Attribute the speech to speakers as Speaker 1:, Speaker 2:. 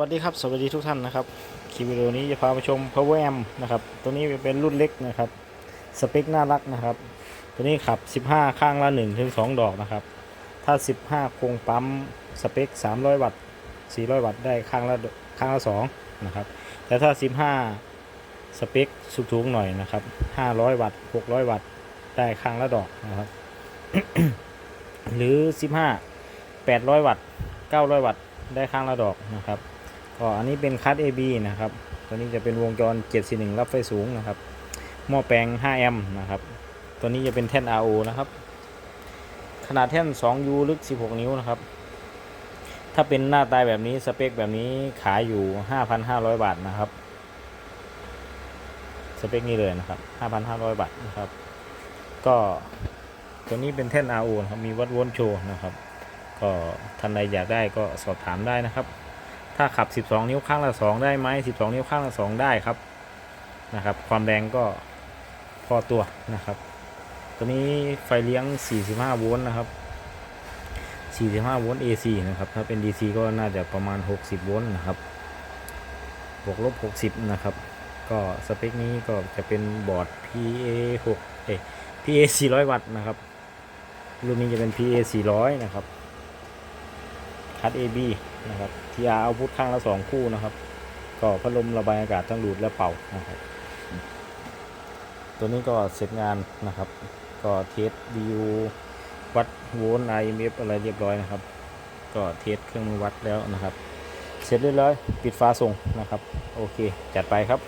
Speaker 1: วัสดีครับ สวัสดีทุกท่านนะครับคลิปวิดีโอนี้จะพาไปชม Power Amp นะครับ ตัวนี้เป็นรุ่นเล็กนะครับ สเปคน่ารักนะครับ ตัวนี้ขับ 15 ข้างละ1ถึง2ดอกนะครับ ถ้า 15 โครงปั๊มสเปค 300 วัตต์ 400 วัตต์ได้ข้างละข้างละ2นะครับ แต่ถ้า 15 สเปคสูงๆหน่อยนะครับ 500 วัตต์ 600 วัตต์ ได้ข้างละดอกนะครับ หรือ 15 800 วัตต์ 900 วัตต์ได้ข้างละดอกนะครับ ก็อันนี้เป็นคัส AB นะครับ ตัวนี้จะเป็นวงจร 741 รับไฟสูงนะครับ หม้อแปลง 5 แอมป์นะครับ ตัวนี้จะเป็นแท่น RO นะครับ ขนาดแท่น 2U ลึก 16 นิ้วนะครับ ถ้าเป็นหน้าตายแบบนี้สเปคแบบนี้ขายอยู่ 5,500 บาทนะครับ สเปคนี้เลยนะครับ 5,500 บาทนะครับ ก็ตัวนี้เป็นแท่น RO นะครับ มีวัดโวลโชว์นะครับ ก็ท่านใดอยากได้ก็สอบถามได้นะครับ ถ้าขับ 12 นิ้วข้างละ 2 ได้ไหม12 นิ้วข้างละ 2 ได้ครับนะครับ ความแรงก็พอตัวนะครับ ตัวนี้ไฟเลี้ยง 45 โวลต์นะครับ 45 โวลต์ AC นะครับ ถ้าเป็น DC ก็น่าจะประมาณ 60 โวลต์นะครับ บวกลบ 60 นะครับ ก็สเปคนี้ก็จะเป็นบอร์ด PA 6เอ้ PA 400 วัตต์นะครับ รุ่นนี้จะเป็น PA 400 นะครับคัด AB นะครับ TR เอาพุทข้างละสองคู่นะครับ ก็พัดลมระบายอากาศทั้งดูดและเป่านะครับ ตัวนี้ก็เสร็จงานนะครับ ก็เทสวิววัดโวลต์ไอเมฟอะไรเรียบร้อยนะครับ ก็เทสเครื่องมือวัดแล้วนะครับ เสร็จเรียบร้อย ปิดฟ้าส่งนะครับ โอเค จัดไปครับ